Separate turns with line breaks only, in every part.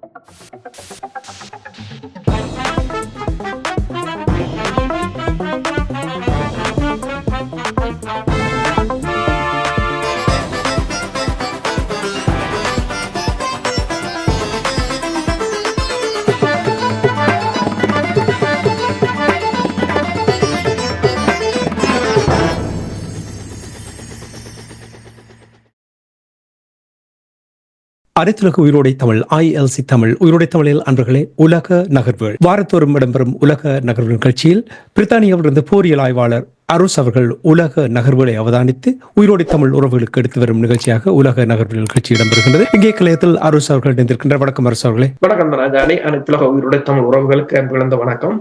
Thank you. அனைத்துலக உயிரோடை Tamil ILC Tamil உயிரோடை தமிழில் அன்பர்களே உலக நகர்வுகள் வாரத்தோறும் இடம்பெறும் உலக நகர்வு நிகழ்ச்சியில் பிரித்தானியாவிலிருந்து போரியல் ஆய்வாளர் அருஸ் அவர்கள் உலக நகர்வுகளை அவதானித்து உயிரோடை தமிழ் உறவுகளுக்கு எடுத்து வரும் நிகழ்ச்சியாக உலக நகர்வு நிகழ்ச்சி இடம்பெறுகின்றது இங்கே கலையத்தில் அருஸ் அவர்கள் இணைந்திருக்கின்ற வணக்கம் அரசு அவர்களே
வணக்கம் அனைத்துலக உயிரோடை தமிழ் உறவுகளுக்கு அன்பு வணக்கம்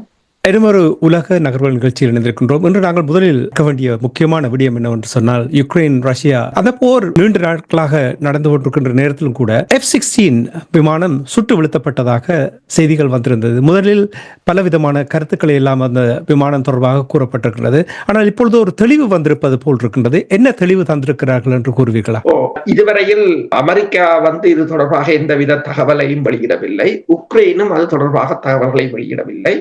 எடுமொரு உலக நகர்வுகள் நிகழ்ச்சியில் இணைந்திருக்கின்றோம் இன்று நாங்கள் முதலில் இருக்க வேண்டிய முக்கியமான விடயம் என்னவென்று சொன்னால் யுக்ரைன் ரஷ்யா அந்த போர் நீண்ட நாட்களாக நடந்து கொண்டிருக்கின்ற நேரத்திலும் கூட எஃப் சிக்ஸ்டீன் விமானம் சுட்டு வீழ்த்தப்பட்டதாக செய்திகள் வந்திருந்தது முதலில் பலவிதமான கருத்துக்களை எல்லாம் அந்த விமானம் தொடர்பாக கூறப்பட்டிருக்கிறது ஆனால் இப்பொழுது ஒரு தெளிவு வந்திருப்பது போல் இருக்கின்றது என்ன தெளிவு தந்திருக்கிறார்கள் என்று கூறுவீர்களா
இதுவரையில் அமெரிக்கா வந்து இது தொடர்பாக எந்தவித தகவலையும் வெளியிடவில்லை உக்ரைனும் அது தொடர்பாக தகவல்களை வெளியிடவில்லை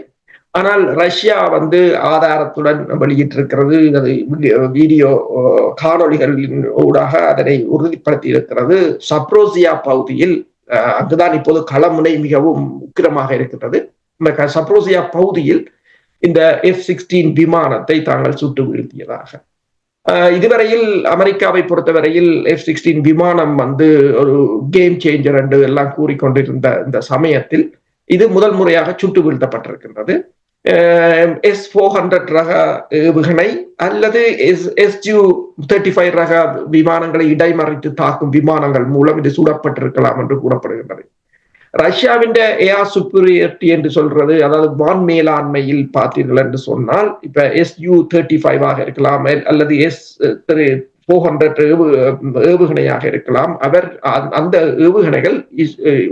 ஆனால் ரஷ்யா வந்து ஆதாரத்துடன் வெளியிட்டிருக்கிறது அது வீடியோ காணொலிகளின் ஊடாக அதனை உறுதிப்படுத்தி இருக்கிறது சப்ரோசியா பகுதியில் அங்குதான் இப்போது களமுனை மிகவும் உக்கிரமாக இருக்கின்றது இந்த சப்ரோசியா பகுதியில் இந்த எஃப் சிக்ஸ்டீன் விமானத்தை தாங்கள் சுட்டு வீழ்த்தியதாக இதுவரையில் அமெரிக்காவை பொறுத்தவரையில் எஃப் சிக்ஸ்டீன் விமானம் வந்து ஒரு கேம் சேஞ்சர் என்று எல்லாம் கூறிக்கொண்டிருந்த இந்த சமயத்தில் இது முதல் முறையாக சுட்டு வீழ்த்தப்பட்டிருக்கின்றது எஸ் ஃபோர் ஹண்ட்ரட் ரக ஏவுகணை அல்லது எஸ் எஸ்ஜு தேர்ட்டி ஃபைவ் ரக விமானங்களை இடைமறைத்து தாக்கும் விமானங்கள் மூலம் இது சூடப்பட்டிருக்கலாம் என்று கூறப்படுகின்றது ரஷ்யாவின் ஏஆர் சுப்ரியர்டி என்று சொல்றது அதாவது வான் மேலாண்மையில் பார்த்தீர்கள் என்று சொன்னால் இப்ப எஸ் யூ தேர்ட்டி ஃபைவ் ஆக இருக்கலாம் அல்லது எஸ் ஃபோர் ஹண்ட்ரட் ஏவு ஏவுகணையாக இருக்கலாம் அவர் அந்த ஏவுகணைகள்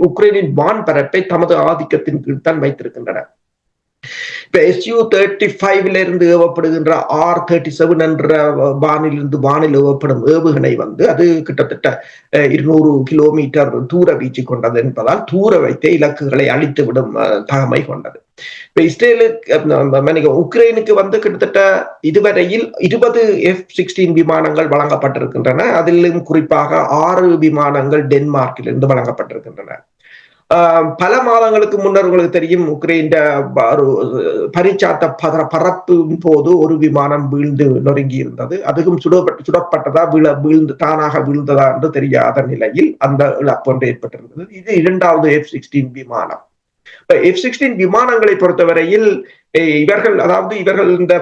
உக்ரைனின் வான் பரப்பை தமது ஆதிக்கத்தின் கீழ் தான் வைத்திருக்கின்றன இப்ப எஸ்யூ தேர்ட்டி ஃபைவ்ல இருந்து ஏவப்படுகின்ற ஆர் தேர்ட்டி செவன் என்ற வானிலிருந்து வானில் ஏவப்படும் ஏவுகணை வந்து அது கிட்டத்தட்ட இருநூறு கிலோமீட்டர் தூர வீச்சு கொண்டது என்பதால் தூர வைத்தே இலக்குகளை அழித்து விடும் தகமை கொண்டது இப்ப இஸ்ரேலுக்கு உக்ரைனுக்கு வந்து கிட்டத்தட்ட இதுவரையில் இருபது எஃப் சிக்ஸ்டீன் விமானங்கள் வழங்கப்பட்டிருக்கின்றன அதிலும் குறிப்பாக ஆறு விமானங்கள் டென்மார்க்கிலிருந்து வழங்கப்பட்டிருக்கின்றன பல மாதங்களுக்கு முன்னர் உங்களுக்கு தெரியும் உக்ரைன் ஒரு பரிச்சாத்த பதற போது ஒரு விமானம் வீழ்ந்து நொறுங்கி இருந்தது அதுவும் சுடப்பட்டு சுடப்பட்டதா வீழ வீழ்ந்து தானாக வீழ்ந்ததா என்று தெரியாத நிலையில் அந்த இழப்பு ஒன்று ஏற்பட்டிருந்தது இது இரண்டாவது எஃப் சிக்ஸ்டீன் விமானம் எஃப் சிக்ஸ்டீன் விமானங்களை பொறுத்தவரையில் இவர்கள் அதாவது இவர்கள் இந்த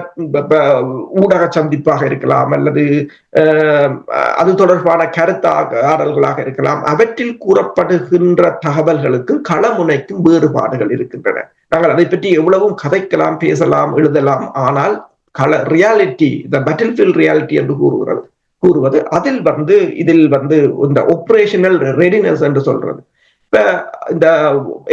ஊடக சந்திப்பாக இருக்கலாம் அல்லது அது தொடர்பான கருத்தாக ஆடல்களாக இருக்கலாம் அவற்றில் கூறப்படுகின்ற தகவல்களுக்கும் களமுனைக்கும் வேறுபாடுகள் இருக்கின்றன நாங்கள் அதை பற்றி எவ்வளவும் கதைக்கலாம் பேசலாம் எழுதலாம் ஆனால் கல ரியாலிட்டி இந்த பட்டில் ஃபீல்ட் ரியாலிட்டி என்று கூறுகிறது கூறுவது அதில் வந்து இதில் வந்து இந்த ஒப்ரேஷனல் ரெடினஸ் என்று சொல்றது இந்த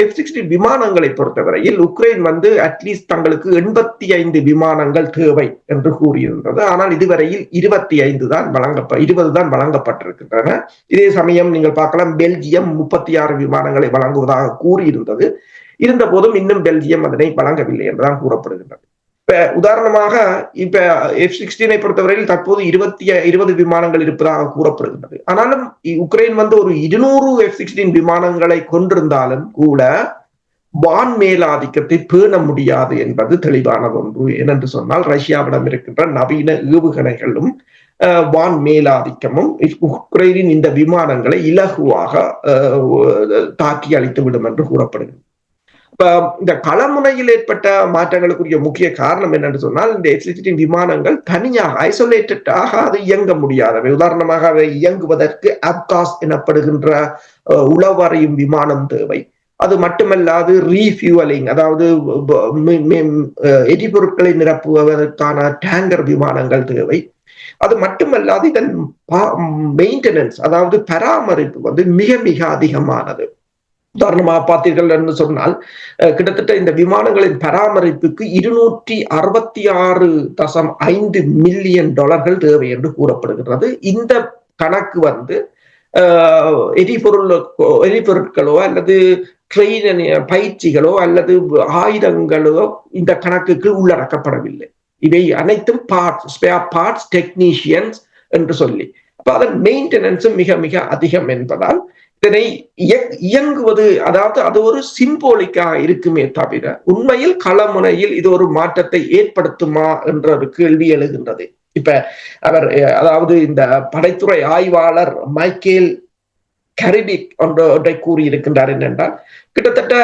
எஃப் சிக்ஸ்டீன் விமானங்களை பொறுத்தவரையில் உக்ரைன் வந்து அட்லீஸ்ட் தங்களுக்கு எண்பத்தி ஐந்து விமானங்கள் தேவை என்று கூறியிருந்தது ஆனால் இதுவரையில் இருபத்தி ஐந்து தான் வழங்க இருபது தான் வழங்கப்பட்டிருக்கின்றன இதே சமயம் நீங்கள் பார்க்கலாம் பெல்ஜியம் முப்பத்தி ஆறு விமானங்களை வழங்குவதாக கூறியிருந்தது இருந்த போதும் இன்னும் பெல்ஜியம் அதனை வழங்கவில்லை என்றுதான் கூறப்படுகின்றது இப்ப உதாரணமாக இப்ப எஃப் சிக்ஸ்டீனை பொறுத்தவரையில் தற்போது இருபத்தி இருபது விமானங்கள் இருப்பதாக கூறப்படுகின்றது ஆனாலும் உக்ரைன் வந்து ஒரு இருநூறு எஃப் சிக்ஸ்டீன் விமானங்களை கொண்டிருந்தாலும் கூட வான் மேலாதிக்கத்தை பேண முடியாது என்பது தெளிவான ஒன்று ஏனென்று சொன்னால் ரஷ்யாவிடம் இருக்கின்ற நவீன ஏவுகணைகளும் வான் மேலாதிக்கமும் உக்ரைனின் இந்த விமானங்களை இலகுவாக தாக்கி அளித்து விடும் என்று கூறப்படுகிறது இந்த களமுனையில் ஏற்பட்ட மாற்றங்களுக்குரிய முக்கிய காரணம் என்னன்னு சொன்னால் இந்த எலக்ட்ரிசிட்டியின் விமானங்கள் தனியாக ஐசோலேட்டடாக அது இயங்க முடியாதவை உதாரணமாக அவை இயங்குவதற்கு அப்காஸ் எனப்படுகின்ற உளவறையும் விமானம் தேவை அது மட்டுமல்லாது ரீஃபியூவலிங் அதாவது எரிபொருட்களை நிரப்புவதற்கான டேங்கர் விமானங்கள் தேவை அது மட்டுமல்லாது இதன் மெயின்டெனன்ஸ் அதாவது பராமரிப்பு வந்து மிக மிக அதிகமானது உதாரணமாக பார்த்தீர்கள் என்று சொன்னால் கிட்டத்தட்ட இந்த விமானங்களின் பராமரிப்புக்கு இருநூற்றி அறுபத்தி ஆறு தசம் ஐந்து மில்லியன் டாலர்கள் தேவை என்று கூறப்படுகிறது இந்த கணக்கு வந்து எரிபொருள் எரிபொருட்களோ அல்லது ட்ரெயின் பயிற்சிகளோ அல்லது ஆயுதங்களோ இந்த கணக்குக்கு உள்ளடக்கப்படவில்லை இவை அனைத்தும் பார்ட்ஸ் பார்ட்ஸ் டெக்னீஷியன்ஸ் என்று சொல்லி அதன் மெயின்டெனன்ஸும் மிக மிக அதிகம் என்பதால் இதனை இயங்குவது அதாவது அது ஒரு சிம்போலிக்கா இருக்குமே தவிர உண்மையில் களமுனையில் இது ஒரு மாற்றத்தை ஏற்படுத்துமா என்ற ஒரு கேள்வி எழுகின்றது இப்ப அவர் அதாவது இந்த படைத்துறை ஆய்வாளர் மைக்கேல் கரிபிக் ஒன்றை கூறியிருக்கின்றார் என்னென்றால் கிட்டத்தட்ட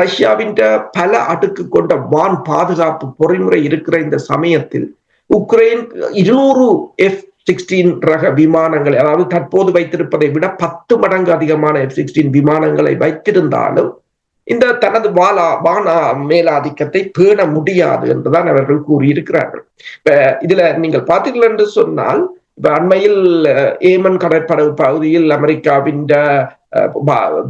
ரஷ்யாவின் பல அடுக்கு கொண்ட வான் பாதுகாப்பு பொறிமுறை இருக்கிற இந்த சமயத்தில் உக்ரைன் இருநூறு எஃப் சிக்ஸ்டீன் ரக விமானங்களை அதாவது தற்போது வைத்திருப்பதை விட பத்து மடங்கு அதிகமான எஃப் சிக்ஸ்டீன் விமானங்களை வைத்திருந்தாலும் இந்த தனது வாலா வானா மேலாதிக்கத்தை பேண முடியாது என்றுதான் அவர்கள் கூறியிருக்கிறார்கள் இப்ப இதுல நீங்கள் பார்த்தீர்கள் என்று சொன்னால் இப்ப அண்மையில் ஏமன் கடற்படை பகுதியில் அமெரிக்காவின்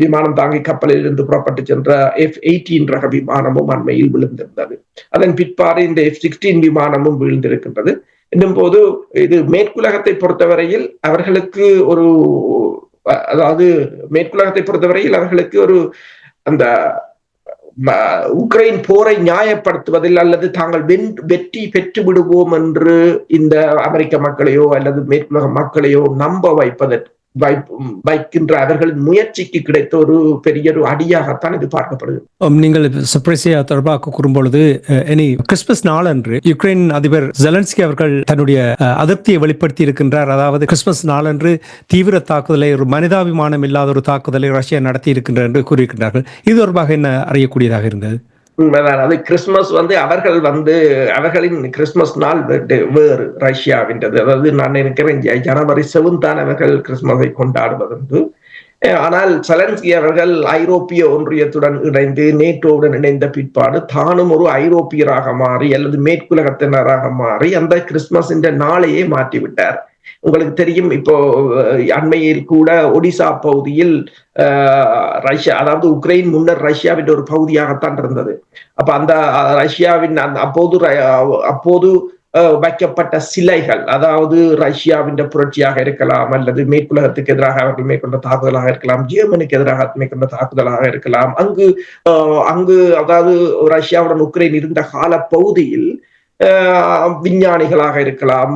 விமானம் தாங்கி கப்பலில் இருந்து புறப்பட்டு சென்ற எஃப் எயிட்டீன் ரக விமானமும் அண்மையில் விழுந்திருந்தது அதன் பிற்பாடு இந்த எஃப் சிக்ஸ்டீன் விமானமும் விழுந்திருக்கின்றது என்னும் போது இது மேற்குலகத்தை பொறுத்தவரையில் அவர்களுக்கு ஒரு அதாவது மேற்குலகத்தை பொறுத்தவரையில் அவர்களுக்கு ஒரு அந்த உக்ரைன் போரை நியாயப்படுத்துவதில் அல்லது தாங்கள் வென் வெற்றி பெற்று விடுவோம் என்று இந்த அமெரிக்க மக்களையோ அல்லது மேற்குலக மக்களையோ நம்ப வைப்பதற்கு வைக்கின்ற அவர்களின் முயற்சிக்கு கிடைத்த ஒரு பெரிய ஒரு அடியாகத்தான் இது பார்க்கப்படுகிறது
um, நீங்கள் சப்ரேசியா தொடர்பாக கூறும் பொழுது இனி கிறிஸ்துமஸ் நாளன்று யுக்ரைன் அதிபர் ஜெலன்ஸ்கி அவர்கள் தன்னுடைய அதிருப்தியை வெளிப்படுத்தி இருக்கின்றார் அதாவது கிறிஸ்துமஸ் நாளன்று தீவிர தாக்குதலை ஒரு மனிதாபிமானம் இல்லாத ஒரு தாக்குதலை ரஷ்யா நடத்தி இருக்கின்றார் என்று கூறியிருக்கின்றார்கள் இது தொடர்பாக என்ன அறியக்கூடியதாக இருந்தது
அதாவது கிறிஸ்துமஸ் வந்து அவர்கள் வந்து அவர்களின் கிறிஸ்துமஸ் நாள் வேறு ரஷ்யாவின்றது அதாவது நான் நினைக்கிறேன் ஜனவரி செவன் தான் அவர்கள் கிறிஸ்துமஸை கொண்டாடுவதுண்டு ஆனால் சலன்ஸ்கி அவர்கள் ஐரோப்பிய ஒன்றியத்துடன் இணைந்து நேட்டோவுடன் இணைந்த பிற்பாடு தானும் ஒரு ஐரோப்பியராக மாறி அல்லது மேற்குலகத்தினராக மாறி அந்த கிறிஸ்துமஸ் என்ற நாளையே மாற்றிவிட்டார் உங்களுக்கு தெரியும் இப்போ அண்மையில் கூட ஒடிசா பகுதியில் ரஷ்யா அதாவது உக்ரைன் முன்னர் ரஷ்யாவின் ஒரு பகுதியாகத்தான் இருந்தது அப்ப அந்த ரஷ்யாவின் அப்போது அப்போது வைக்கப்பட்ட சிலைகள் அதாவது ரஷ்யாவின் புரட்சியாக இருக்கலாம் அல்லது மேற்குலகத்துக்கு எதிராக அவர்கள் மேற்கொண்ட தாக்குதலாக இருக்கலாம் ஜெர்மனுக்கு எதிராக மேற்கொண்ட தாக்குதலாக இருக்கலாம் அங்கு அங்கு அதாவது ரஷ்யாவுடன் உக்ரைன் இருந்த கால பகுதியில் விஞ்ஞானிகளாக இருக்கலாம்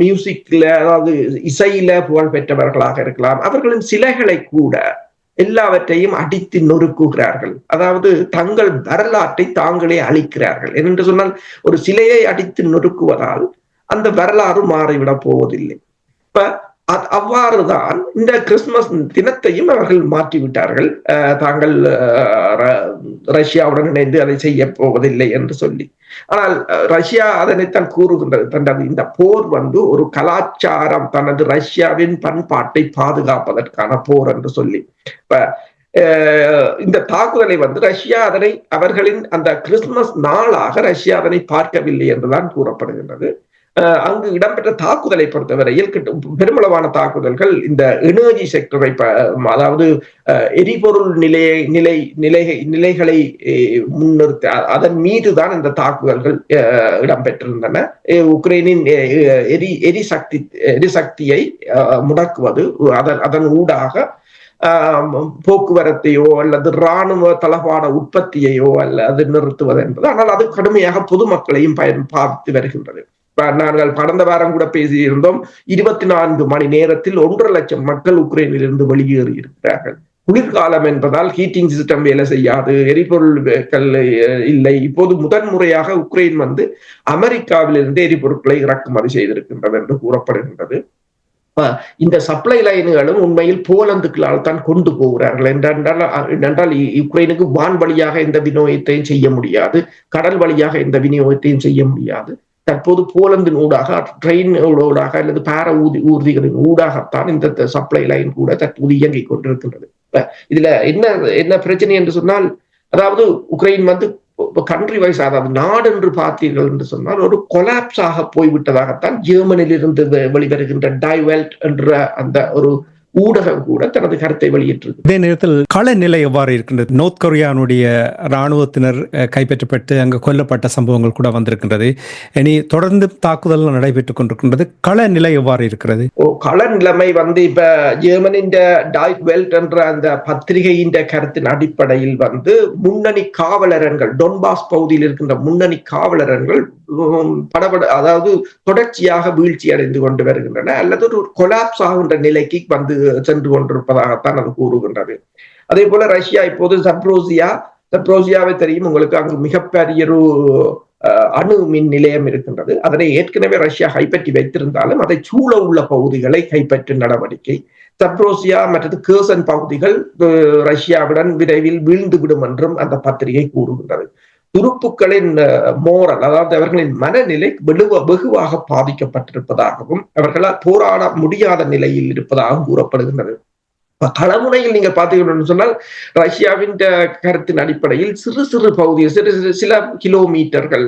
மியூசிக்ல அதாவது இசையில புகழ் பெற்றவர்களாக இருக்கலாம் அவர்களின் சிலைகளை கூட எல்லாவற்றையும் அடித்து நொறுக்குகிறார்கள் அதாவது தங்கள் வரலாற்றை தாங்களே அழிக்கிறார்கள் என்று சொன்னால் ஒரு சிலையை அடித்து நொறுக்குவதால் அந்த வரலாறு மாறிவிடப் போவதில்லை இப்ப அவ்வாறுதான் இந்த கிறிஸ்துமஸ் தினத்தையும் அவர்கள் மாற்றிவிட்டார்கள் தாங்கள் ரஷ்யாவுடன் இணைந்து அதை செய்ய போவதில்லை என்று சொல்லி ஆனால் ரஷ்யா அதனைத்தான் கூறுகின்றது தனது இந்த போர் வந்து ஒரு கலாச்சாரம் தனது ரஷ்யாவின் பண்பாட்டை பாதுகாப்பதற்கான போர் என்று சொல்லி இப்ப இந்த தாக்குதலை வந்து ரஷ்யா அதனை அவர்களின் அந்த கிறிஸ்துமஸ் நாளாக ரஷ்யா அதனை பார்க்கவில்லை என்றுதான் கூறப்படுகின்றது அங்கு இடம்பெற்ற தாக்குதலை பொறுத்தவரையில் பெருமளவான தாக்குதல்கள் இந்த எனர்ஜி செக்டரை அதாவது எரிபொருள் நிலைய நிலை நிலை நிலைகளை முன்னிறுத்த அதன் மீதுதான் இந்த தாக்குதல்கள் இடம்பெற்றிருந்தன உக்ரைனின் எரி எரிசக்தி எரிசக்தியை முடக்குவது அதன் அதன் ஊடாக போக்குவரத்தையோ அல்லது இராணுவ தளபாட உற்பத்தியையோ அல்லது நிறுத்துவது என்பது ஆனால் அது கடுமையாக பொதுமக்களையும் பயன் பார்த்து வருகின்றது நாங்கள் கடந்த வாரம் கூட பேசியிருந்தோம் இருபத்தி நான்கு மணி நேரத்தில் ஒன்றரை லட்சம் மக்கள் உக்ரைனில் இருந்து வெளியேறி இருக்கிறார்கள் குளிர்காலம் என்பதால் ஹீட்டிங் சிஸ்டம் வேலை செய்யாது எரிபொருள் இல்லை இப்போது முதன் முறையாக உக்ரைன் வந்து அமெரிக்காவிலிருந்து எரிபொருட்களை இறக்குமதி செய்திருக்கின்றது என்று கூறப்படுகின்றது இந்த சப்ளை லைன்களும் உண்மையில் போலந்துக்களால் தான் கொண்டு போகிறார்கள் என்றென்றால் என்றால் உக்ரைனுக்கு வான் வழியாக எந்த விநியோகத்தையும் செய்ய முடியாது கடல் வழியாக எந்த விநியோகத்தையும் செய்ய முடியாது தற்போது போலந்தின் ஊடாக ட்ரெயின் ஊடாக அல்லது பேர ஊதி ஊர்திகளின் ஊடாகத்தான் இந்த சப்ளை லைன் கூட தற்போது இயங்கிக் கொண்டிருக்கின்றது இதுல என்ன என்ன பிரச்சனை என்று சொன்னால் அதாவது உக்ரைன் வந்து கண்ட்ரி வைஸ் அதாவது நாடு என்று பார்த்தீர்கள் என்று சொன்னால் ஒரு கொலாப்ஸ் ஆக போய்விட்டதாகத்தான் இருந்து வெளிவருகின்ற டைவெல்ட் என்ற அந்த ஒரு ஊடகம் கூட தனது கருத்தை வெளியிட்டிருக்கு
இதே நேரத்தில் கள நிலை எவ்வாறு இருக்கின்றது நோர்த் கொரியானுடைய ராணுவத்தினர் கைப்பற்றப்பட்டு அங்கு கொல்லப்பட்ட சம்பவங்கள் கூட வந்திருக்கின்றது இனி தொடர்ந்து தாக்குதல் நடைபெற்றுக் கொண்டிருக்கின்றது கள நிலை எவ்வாறு இருக்கிறது
கள நிலைமை வந்து இப்ப ஜெர்மனின் டாய்ட் வெல்ட் என்ற அந்த பத்திரிகையின் கருத்தின் அடிப்படையில் வந்து முன்னணி காவலரங்கள் டொன்பாஸ் பகுதியில் இருக்கின்ற முன்னணி காவலரங்கள் படபட அதாவது தொடர்ச்சியாக வீழ்ச்சி அடைந்து கொண்டு வருகின்றன அல்லது ஒரு கொலாப்ஸ் ஆகின்ற நிலைக்கு வந்து சென்று கொண்டிருப்பதாகத்தான் அது கூறுகின்றது அதே போல ரஷ்யா இப்போது சப்ரோசியா சப்ரோசியாவை தெரியும் உங்களுக்கு அங்கு மிகப்பெரிய ஒரு அணு மின் நிலையம் இருக்கின்றது அதனை ஏற்கனவே ரஷ்யா கைப்பற்றி வைத்திருந்தாலும் அதை சூழ உள்ள பகுதிகளை கைப்பற்றும் நடவடிக்கை சப்ரோசியா மற்றது கேசன் பகுதிகள் ரஷ்யாவுடன் விரைவில் வீழ்ந்துவிடும் என்றும் அந்த பத்திரிகை கூறுகின்றது துருப்புக்களின் மோரல் அதாவது அவர்களின் மனநிலை வெகுவ வெகுவாக பாதிக்கப்பட்டிருப்பதாகவும் அவர்களால் போராட முடியாத நிலையில் இருப்பதாகவும் கூறப்படுகின்றது களமுனையில் நீங்க பாத்தீங்கன்னு சொன்னால் ரஷ்யாவின் கருத்தின் அடிப்படையில் சிறு சிறு பகுதியில் சிறு சிறு சில கிலோமீட்டர்கள்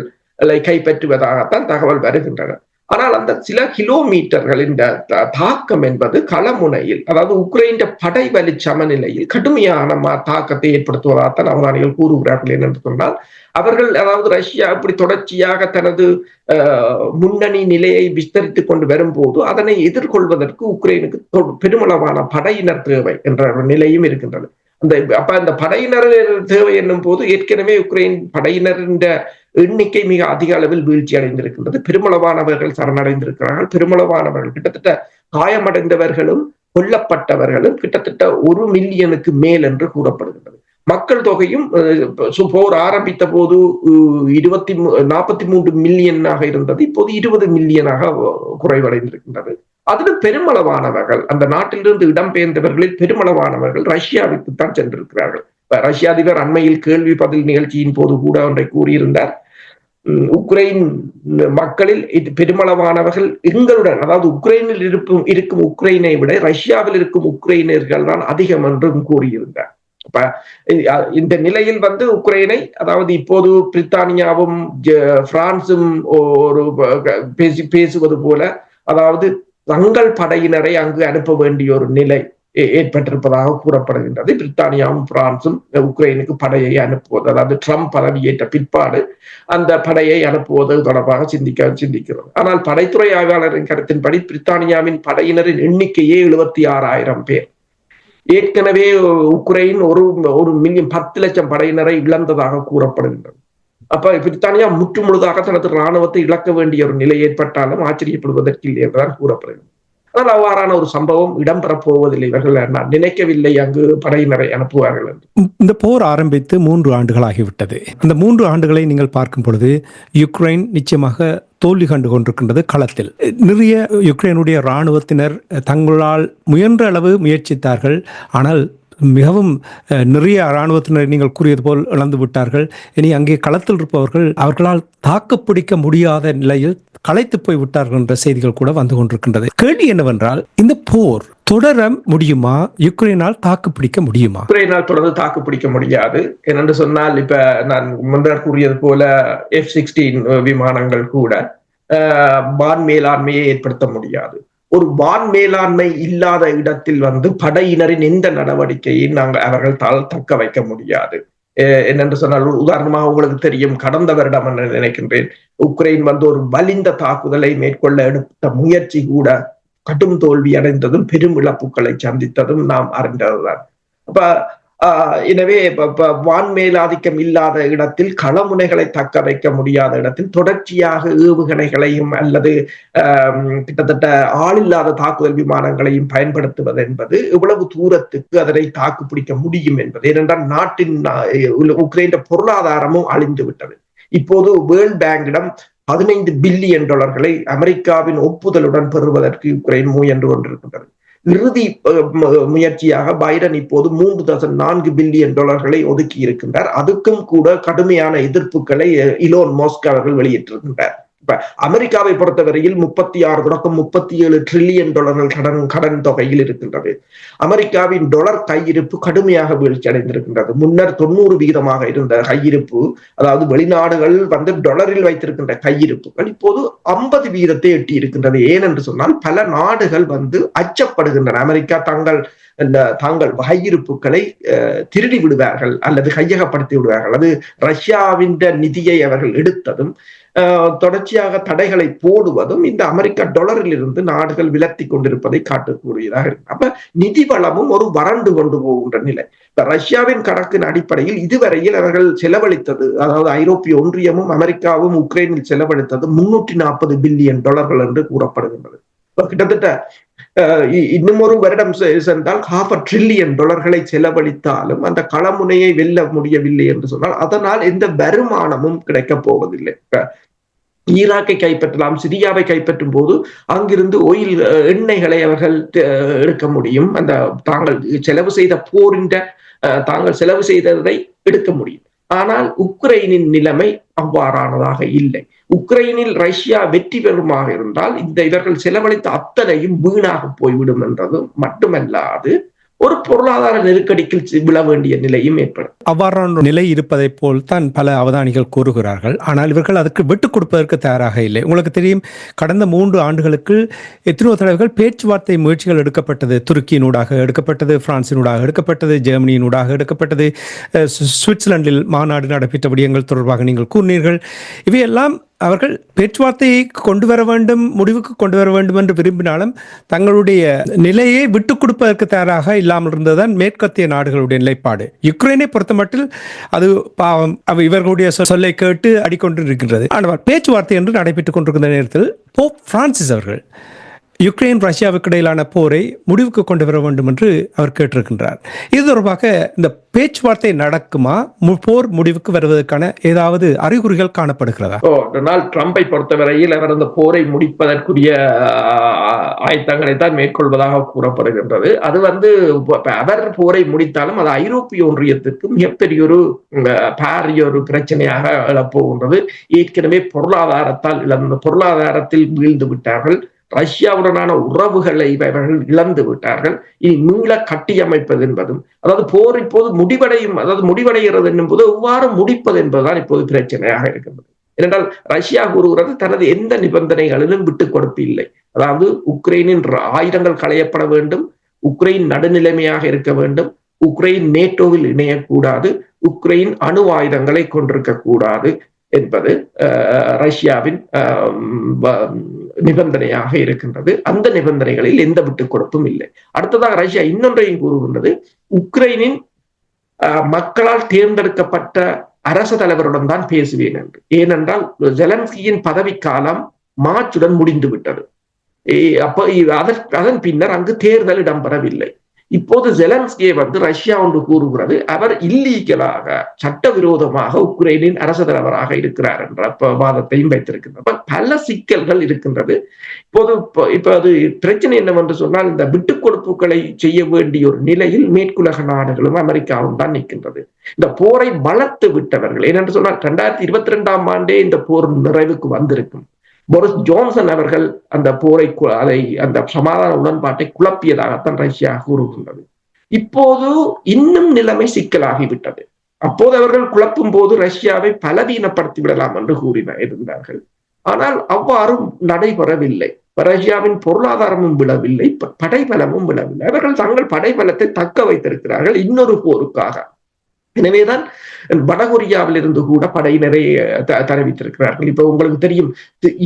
கைப்பற்றுவதாகத்தான் தகவல் வருகின்றன ஆனால் அந்த சில கிலோமீட்டர்களின் தாக்கம் என்பது களமுனையில் அதாவது உக்ரைன் படை வலி சமநிலையில் கடுமையான தாக்கத்தை ஏற்படுத்துவதாகத்தான் அவதானிகள் கூறுகிறார்கள் என்று சொன்னால் அவர்கள் அதாவது ரஷ்யா இப்படி தொடர்ச்சியாக தனது முன்னணி நிலையை விஸ்தரித்துக் கொண்டு வரும்போது அதனை எதிர்கொள்வதற்கு உக்ரைனுக்கு பெருமளவான படையினர் தேவை என்ற நிலையும் இருக்கின்றது அந்த அப்ப அந்த படையினர் தேவை என்னும் போது ஏற்கனவே உக்ரைன் படையினரின் எண்ணிக்கை மிக அதிக அளவில் வீழ்ச்சி அடைந்திருக்கின்றது பெருமளவானவர்கள் சரணடைந்திருக்கிறார்கள் பெருமளவானவர்கள் கிட்டத்தட்ட காயமடைந்தவர்களும் கொல்லப்பட்டவர்களும் கிட்டத்தட்ட ஒரு மில்லியனுக்கு மேல் என்று கூறப்படுகின்றது மக்கள் தொகையும் போர் ஆரம்பித்த போது இருபத்தி நாற்பத்தி மூன்று மில்லியனாக இருந்தது இப்போது இருபது மில்லியனாக குறைவடைந்திருக்கின்றது அதிலும் பெருமளவானவர்கள் அந்த நாட்டிலிருந்து இடம்பெயர்ந்தவர்களில் பெருமளவானவர்கள் ரஷ்யாவிற்கு தான் சென்றிருக்கிறார்கள் ரஷ்ய அதிபர் அண்மையில் கேள்வி பதில் நிகழ்ச்சியின் போது கூட ஒன்றை கூறியிருந்தார் உக்ரைன் மக்களில் இது பெருமளவானவர்கள் எங்களுடன் அதாவது உக்ரைனில் இருக்கும் இருக்கும் உக்ரைனை விட ரஷ்யாவில் இருக்கும் உக்ரைனர்கள் தான் அதிகம் என்றும் கூறியிருந்தார் இப்ப இந்த நிலையில் வந்து உக்ரைனை அதாவது இப்போது பிரித்தானியாவும் பிரான்சும் ஒரு பேசி பேசுவது போல அதாவது தங்கள் படையினரை அங்கு அனுப்ப வேண்டிய ஒரு நிலை ஏற்பட்டிருப்பதாக கூறப்படுகின்றது பிரித்தானியாவும் பிரான்சும் உக்ரைனுக்கு படையை அனுப்புவது அதாவது ட்ரம்ப் ஏற்ற பிற்பாடு அந்த படையை அனுப்புவது தொடர்பாக சிந்திக்க சிந்திக்கிறது ஆனால் படைத்துறை ஆய்வாளரின் கருத்தின்படி பிரித்தானியாவின் படையினரின் எண்ணிக்கையே எழுபத்தி ஆறாயிரம் பேர் ஏற்கனவே உக்ரைன் ஒரு ஒரு மில்லியன் பத்து லட்சம் படையினரை இழந்ததாக கூறப்படுகின்றது அப்ப பிரித்தானியா முற்று முழுதாக தனது இராணுவத்தை இழக்க வேண்டிய ஒரு நிலை ஏற்பட்டாலும் ஆச்சரியப்படுவதற்கு இல்லை என்றுதான் கூறப்படுகிறது அதனால் அவ்வாறான ஒரு சம்பவம் இடம்பெறப் போவதில்லை இவர்கள் நான் நினைக்கவில்லை அங்கு படையினரை அனுப்புவார்கள் என்று
இந்த போர் ஆரம்பித்து மூன்று ஆண்டுகள் ஆகிவிட்டது இந்த மூன்று ஆண்டுகளை நீங்கள் பார்க்கும் பொழுது யுக்ரைன் நிச்சயமாக தோல்வி கண்டு கொண்டிருக்கின்றது களத்தில் நிறைய யுக்ரைனுடைய இராணுவத்தினர் தங்களால் முயன்ற அளவு முயற்சித்தார்கள் ஆனால் மிகவும் நிறைய இராணுவத்தினர் நீங்கள் கூறியது போல் இழந்து விட்டார்கள் இனி அங்கே களத்தில் இருப்பவர்கள் அவர்களால் தாக்குப்பிடிக்க முடியாத நிலையில் களைத்து போய் விட்டார்கள் என்ற செய்திகள் கூட வந்து கொண்டிருக்கின்றது கேள்வி என்னவென்றால் இந்த போர் தொடர முடியுமா யுக்ரைனால் தாக்கு பிடிக்க முடியுமா
யுக்ரைனால் தொடர்ந்து தாக்கு பிடிக்க முடியாது என்னென்று சொன்னால் இப்ப நான் முன்னர் கூறியது போல எஃப் சிக்ஸ்டீன் விமானங்கள் கூட மேலாண்மையை ஏற்படுத்த முடியாது ஒரு வான் மேலாண்மை இல்லாத இடத்தில் வந்து படையினரின் எந்த நடவடிக்கையை நாங்கள் அவர்கள் தால் தக்க வைக்க முடியாது என்னென்று சொன்னால் உதாரணமாக உங்களுக்கு தெரியும் கடந்த வருடம் என்று நினைக்கின்றேன் உக்ரைன் வந்து ஒரு வலிந்த தாக்குதலை மேற்கொள்ள எடுத்த முயற்சி கூட கடும் தோல்வி அடைந்ததும் பெரும் இழப்புகளை சந்தித்ததும் நாம் அறிந்ததுதான் அப்ப ஆஹ் எனவே வான் மேலாதிக்கம் இல்லாத இடத்தில் களமுனைகளை தக்க வைக்க முடியாத இடத்தில் தொடர்ச்சியாக ஏவுகணைகளையும் அல்லது கிட்டத்தட்ட ஆளில்லாத தாக்குதல் விமானங்களையும் பயன்படுத்துவது என்பது எவ்வளவு தூரத்துக்கு அதனை தாக்கு பிடிக்க முடியும் என்பது ஏனென்றால் நாட்டின் உக்ரைன் பொருளாதாரமும் அழிந்து விட்டது இப்போது வேர்ல்ட் பேங்கிடம் பதினைந்து பில்லியன் டாலர்களை அமெரிக்காவின் ஒப்புதலுடன் பெறுவதற்கு உக்ரைன் முயன்று கொண்டிருக்கின்றது இறுதி முயற்சியாக பைடன் இப்போது மூன்று தசம் நான்கு பில்லியன் டாலர்களை ஒதுக்கி இருக்கின்றார் அதுக்கும் கூட கடுமையான எதிர்ப்புகளை இலோன் மோஸ்க் அவர்கள் வெளியிட்டிருக்கின்றார் அமெரிக்காவை பொறுத்தவரையில் முப்பத்தி ஆறு தொடக்கம் முப்பத்தி ஏழு ட்ரில்லியன் டாலர்கள் கடன் கடன் தொகையில் இருக்கின்றது அமெரிக்காவின் டொலர் கையிருப்பு கடுமையாக வீழ்ச்சி அடைந்திருக்கின்றது முன்னர் தொண்ணூறு வீதமாக இருந்த கையிருப்பு அதாவது வெளிநாடுகள் வந்து டொலரில் வைத்திருக்கின்ற கையிருப்புகள் இப்போது ஐம்பது வீதத்தை எட்டி இருக்கின்றது ஏனென்று சொன்னால் பல நாடுகள் வந்து அச்சப்படுகின்றன அமெரிக்கா தங்கள் இந்த தாங்கள் கையிருப்புகளை திருடி விடுவார்கள் அல்லது கையகப்படுத்தி விடுவார்கள் அது ரஷ்யாவின் நிதியை அவர்கள் எடுத்ததும் தொடர்ச்சியாக தடைகளை போடுவதும் இந்த அமெரிக்க டொலரில் இருந்து நாடுகள் விலத்தி கொண்டிருப்பதை காட்டக்கூடியதாக இருக்கு அப்ப நிதி வளமும் ஒரு வறண்டு கொண்டு போகின்ற நிலை இப்ப ரஷ்யாவின் கணக்கின் அடிப்படையில் இதுவரையில் அவர்கள் செலவழித்தது அதாவது ஐரோப்பிய ஒன்றியமும் அமெரிக்காவும் உக்ரைனில் செலவழித்தது முன்னூற்றி நாற்பது பில்லியன் டாலர்கள் என்று கூறப்படுகின்றது கிட்டத்தட்ட இன்னும் ஒரு வருடம் சென்றால் ஹாஃப் அ ட்ரில்லியன் டாலர்களை செலவழித்தாலும் அந்த களமுனையை வெல்ல முடியவில்லை என்று சொன்னால் அதனால் எந்த வருமானமும் கிடைக்கப் போவதில்லை ஈராக்கை கைப்பற்றலாம் சிரியாவை கைப்பற்றும் போது அங்கிருந்து ஒயில் எண்ணெய்களை அவர்கள் எடுக்க முடியும் அந்த தாங்கள் செலவு செய்த போரின்ற தாங்கள் செலவு செய்ததை எடுக்க முடியும் ஆனால் உக்ரைனின் நிலைமை அவ்வாறானதாக இல்லை உக்ரைனில் ரஷ்யா வெற்றி பெறுமாக இருந்தால் இந்த இவர்கள் செலவழித்த அத்தனையும் வீணாக போய்விடும் என்றதும் மட்டுமல்லாது ஒரு பொருளாதார நெருக்கடிக்கு விழ வேண்டிய நிலையும் ஏற்படும்
அவ்வாறான நிலை இருப்பதை போல் தான் பல அவதானிகள் கூறுகிறார்கள் ஆனால் இவர்கள் அதுக்கு விட்டுக் கொடுப்பதற்கு தயாராக இல்லை உங்களுக்கு தெரியும் கடந்த மூன்று ஆண்டுகளுக்கு எத்தனையோ தலைவர்கள் பேச்சுவார்த்தை முயற்சிகள் எடுக்கப்பட்டது துருக்கியினூடாக எடுக்கப்பட்டது பிரான்சினூடாக எடுக்கப்பட்டது ஜெர்மனியினூடாக எடுக்கப்பட்டது சுவிட்சர்லாண்டில் மாநாடு நடைபெற்ற விடயங்கள் தொடர்பாக நீங்கள் கூறினீர்கள் இவையெல்லாம் அவர்கள் பேச்சுவார்த்தையை கொண்டு வர வேண்டும் முடிவுக்கு கொண்டு வர வேண்டும் என்று விரும்பினாலும் தங்களுடைய நிலையை விட்டுக் கொடுப்பதற்கு தயாராக இல்லாமல் இருந்ததுதான் மேற்கத்திய நாடுகளுடைய நிலைப்பாடு யுக்ரைனை பொறுத்தமட்டில் அது பாவம் இவர்களுடைய சொல்லை கேட்டு அடிக்கொண்டு இருக்கின்றது ஆனால் பேச்சுவார்த்தை என்று நடைபெற்றுக் கொண்டிருக்கின்ற நேரத்தில் போப் பிரான்சிஸ் அவர்கள் யுக்ரைன் ரஷ்யாவுக்கு இடையிலான போரை முடிவுக்கு கொண்டு வர வேண்டும் என்று அவர் கேட்டிருக்கின்றார் இது தொடர்பாக இந்த பேச்சுவார்த்தை நடக்குமா போர் முடிவுக்கு வருவதற்கான ஏதாவது அறிகுறிகள் காணப்படுகிறதா
ஓ டொனால்ட் ட்ரம்பை பொறுத்தவரையில் அவர் அந்த போரை முடிப்பதற்குரிய ஆயத்தங்களை தான் மேற்கொள்வதாக கூறப்படுகின்றது அது வந்து அவர் போரை முடித்தாலும் அது ஐரோப்பிய ஒன்றியத்திற்கு மிகப்பெரிய ஒரு பாரிய ஒரு பிரச்சனையாக எழப்போகின்றது ஏற்கனவே பொருளாதாரத்தால் பொருளாதாரத்தில் வீழ்ந்து விட்டார்கள் ரஷ்யாவுடனான உறவுகளை இவர்கள் இழந்து விட்டார்கள் இனி மீள கட்டியமைப்பது என்பதும் அதாவது போர் இப்போது முடிவடையும் அதாவது முடிவடைகிறது என்பது எவ்வாறு முடிப்பது என்பதுதான் இப்போது பிரச்சனையாக இருக்கின்றது ஏனென்றால் ரஷ்யா கூறுகிறது தனது எந்த நிபந்தனைகளிலும் விட்டுக் கொடுப்பு இல்லை அதாவது உக்ரைனின் ஆயுதங்கள் களையப்பட வேண்டும் உக்ரைன் நடுநிலைமையாக இருக்க வேண்டும் உக்ரைன் நேட்டோவில் இணையக்கூடாது உக்ரைன் அணு ஆயுதங்களை கொண்டிருக்க கூடாது என்பது ரஷ்யாவின் நிபந்தனையாக இருக்கின்றது அந்த நிபந்தனைகளில் எந்த விட்டுக் கொடுப்பும் இல்லை அடுத்ததாக ரஷ்யா இன்னொன்றையும் கூறுகின்றது உக்ரைனின் மக்களால் தேர்ந்தெடுக்கப்பட்ட அரச தலைவருடன் தான் பேசுவேன் என்று ஏனென்றால் ஜெலன்ஸ்கியின் பதவிக்காலம் மார்ச்சுடன் முடிந்து விட்டது அப்ப அதன் பின்னர் அங்கு தேர்தல் இடம்பெறவில்லை இப்போது ஜெலன்ஸ்கியை வந்து ரஷ்யா ஒன்று கூறுகிறது அவர் இல்லீகலாக சட்டவிரோதமாக உக்ரைனின் அரசு தலைவராக இருக்கிறார் என்ற வாதத்தையும் வைத்திருக்கின்றனர் பல சிக்கல்கள் இருக்கின்றது இப்போது இப்ப அது பிரச்சனை என்னவென்று சொன்னால் இந்த விட்டுக் கொடுப்புகளை செய்ய வேண்டிய ஒரு நிலையில் மேற்குலக நாடுகளும் அமெரிக்காவும் தான் நிற்கின்றது இந்த போரை வளர்த்து விட்டவர்கள் ஏனென்று சொன்னால் இரண்டாயிரத்தி இருபத்தி ரெண்டாம் ஆண்டே இந்த போர் நிறைவுக்கு வந்திருக்கும் போரிஸ் ஜோன்சன் அவர்கள் அந்த போரை அதை அந்த சமாதான உடன்பாட்டை குழப்பியதாகத்தான் ரஷ்யா கூறுகின்றது இப்போது இன்னும் நிலைமை சிக்கலாகிவிட்டது அப்போது அவர்கள் குழப்பும் போது ரஷ்யாவை பலவீனப்படுத்தி விடலாம் என்று கூறின இருந்தார்கள் ஆனால் அவ்வாறும் நடைபெறவில்லை ரஷ்யாவின் பொருளாதாரமும் விழவில்லை படைபலமும் விழவில்லை அவர்கள் தங்கள் படைபலத்தை தக்க வைத்திருக்கிறார்கள் இன்னொரு போருக்காக எனவேதான் வடகொரியாவில் இருந்து கூட படையினரை தெரிவித்திருக்கிறார்கள் இப்ப உங்களுக்கு தெரியும்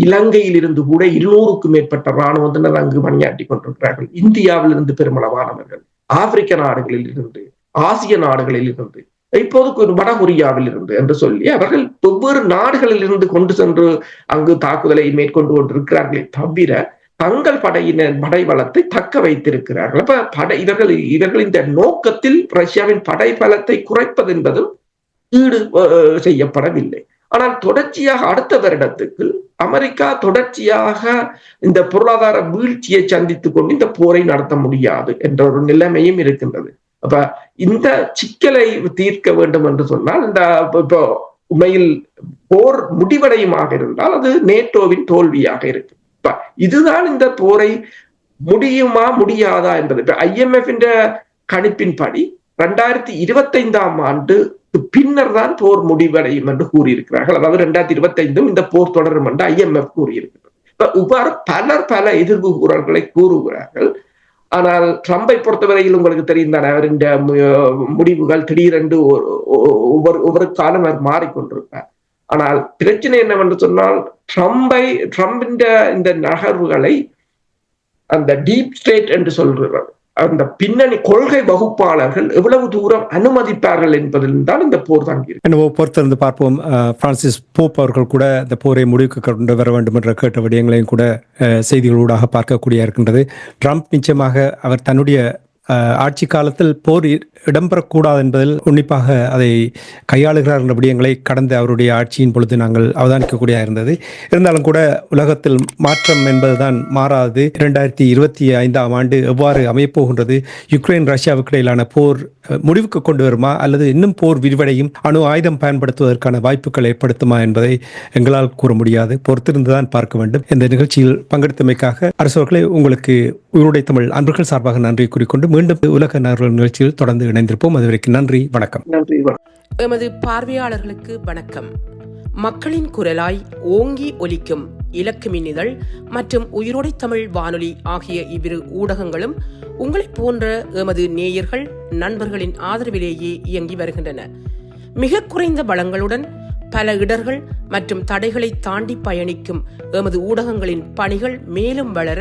இலங்கையில் இருந்து கூட இருநூறுக்கும் மேற்பட்ட இராணுவத்தினர் அங்கு பணியாற்றி கொண்டிருக்கிறார்கள் இந்தியாவில் இருந்து பெருமளவானவர்கள் ஆப்பிரிக்க நாடுகளில் இருந்து ஆசிய நாடுகளில் இருந்து இப்போது வடகொரியாவில் இருந்து என்று சொல்லி அவர்கள் வெவ்வேறு நாடுகளில் இருந்து கொண்டு சென்று அங்கு தாக்குதலை மேற்கொண்டு கொண்டிருக்கிறார்களே தவிர தங்கள் படையினர் படை தக்க வைத்திருக்கிறார்கள் அப்ப படை இவர்கள் இவர்கள் இந்த நோக்கத்தில் ரஷ்யாவின் படை பலத்தை குறைப்பது என்பதும் ஈடு செய்யப்படவில்லை ஆனால் தொடர்ச்சியாக அடுத்த வருடத்துக்கு அமெரிக்கா தொடர்ச்சியாக இந்த பொருளாதார வீழ்ச்சியை சந்தித்துக் கொண்டு இந்த போரை நடத்த முடியாது என்ற ஒரு நிலைமையும் இருக்கின்றது அப்ப இந்த சிக்கலை தீர்க்க வேண்டும் என்று சொன்னால் இந்த இப்போ உண்மையில் போர் முடிவடையுமாக இருந்தால் அது நேட்டோவின் தோல்வியாக இருக்கும் இதுதான் இந்த போரை முடியுமா முடியாதா என்பது இப்ப ஐஎம்எஃப் கணிப்பின்படி ரெண்டாயிரத்தி இருபத்தைந்தாம் ஆண்டு பின்னர் தான் போர் முடிவடையும் என்று கூறியிருக்கிறார்கள் அதாவது ரெண்டாயிரத்தி இருபத்தைந்தும் இந்த போர் தொடரும் என்று ஐஎம்எஃப் கூறியிருக்கிறது இவ்வாறு பலர் பல எதிர்ப்பு கூறல்களை கூறுகிறார்கள் ஆனால் ட்ரம்பை பொறுத்தவரையில் உங்களுக்கு தெரியும் தான் அவரின் முடிவுகள் திடீரென்று ஒவ்வொரு ஒவ்வொரு காலம் அவர் மாறிக்கொண்டிருப்பார் ஆனால் பிரச்சனை என்னவென்று சொன்னால் ட்ரம்பை ட்ரம்பின் இந்த நகர்வுகளை அந்த டீப் ஸ்டேட் என்று சொல்கிறார் அந்த பின்னணி கொள்கை வகுப்பாளர்கள் எவ்வளவு தூரம் அனுமதிப்பார்கள் என்பதில் தான் இந்த போர் தாங்கி
பொறுத்திருந்து பார்ப்போம் பிரான்சிஸ் போப் அவர்கள் கூட இந்த போரை முடிவுக்கு கொண்டு வர வேண்டும் என்ற கேட்ட விடயங்களையும் கூட செய்திகளூடாக பார்க்கக்கூடிய இருக்கின்றது ட்ரம்ப் நிச்சயமாக அவர் தன்னுடைய ஆட்சி காலத்தில் போர் இடம்பெறக்கூடாது என்பதில் உன்னிப்பாக அதை கையாளுகிறார் என்ற விடயங்களை கடந்த அவருடைய ஆட்சியின் பொழுது நாங்கள் அவதானிக்கக்கூடிய இருந்தது இருந்தாலும் கூட உலகத்தில் மாற்றம் என்பதுதான் மாறாது இரண்டாயிரத்தி இருபத்தி ஐந்தாம் ஆண்டு எவ்வாறு அமையப்போகின்றது யுக்ரைன் ரஷ்யாவுக்கு இடையிலான போர் முடிவுக்கு கொண்டு வருமா அல்லது இன்னும் போர் விரிவடையும் அணு ஆயுதம் பயன்படுத்துவதற்கான வாய்ப்புகள் ஏற்படுத்துமா என்பதை எங்களால் கூற முடியாது பொறுத்திருந்துதான் பார்க்க வேண்டும் இந்த நிகழ்ச்சியில் பங்கெடுத்தமைக்காக அரசவர்களை உங்களுக்கு உயிருடைய தமிழ் அன்பர்கள் சார்பாக நன்றி கூறிக்கொண்டு மீண்டும் உலக நகர்வு நிகழ்ச்சியில் தொடர்ந்து இணைந்திருப்போம் அதுவரைக்கும் நன்றி வணக்கம்
நன்றி எமது பார்வையாளர்களுக்கு வணக்கம் மக்களின் குரலாய் ஓங்கி ஒலிக்கும் இலக்கு மின்னிதழ் மற்றும் உயிரோடை தமிழ் வானொலி ஆகிய இவ்விரு ஊடகங்களும் உங்களைப் போன்ற எமது நேயர்கள் நண்பர்களின் ஆதரவிலேயே இயங்கி வருகின்றன மிக குறைந்த வளங்களுடன் பல இடர்கள் மற்றும் தடைகளை தாண்டி பயணிக்கும் எமது ஊடகங்களின் பணிகள் மேலும் வளர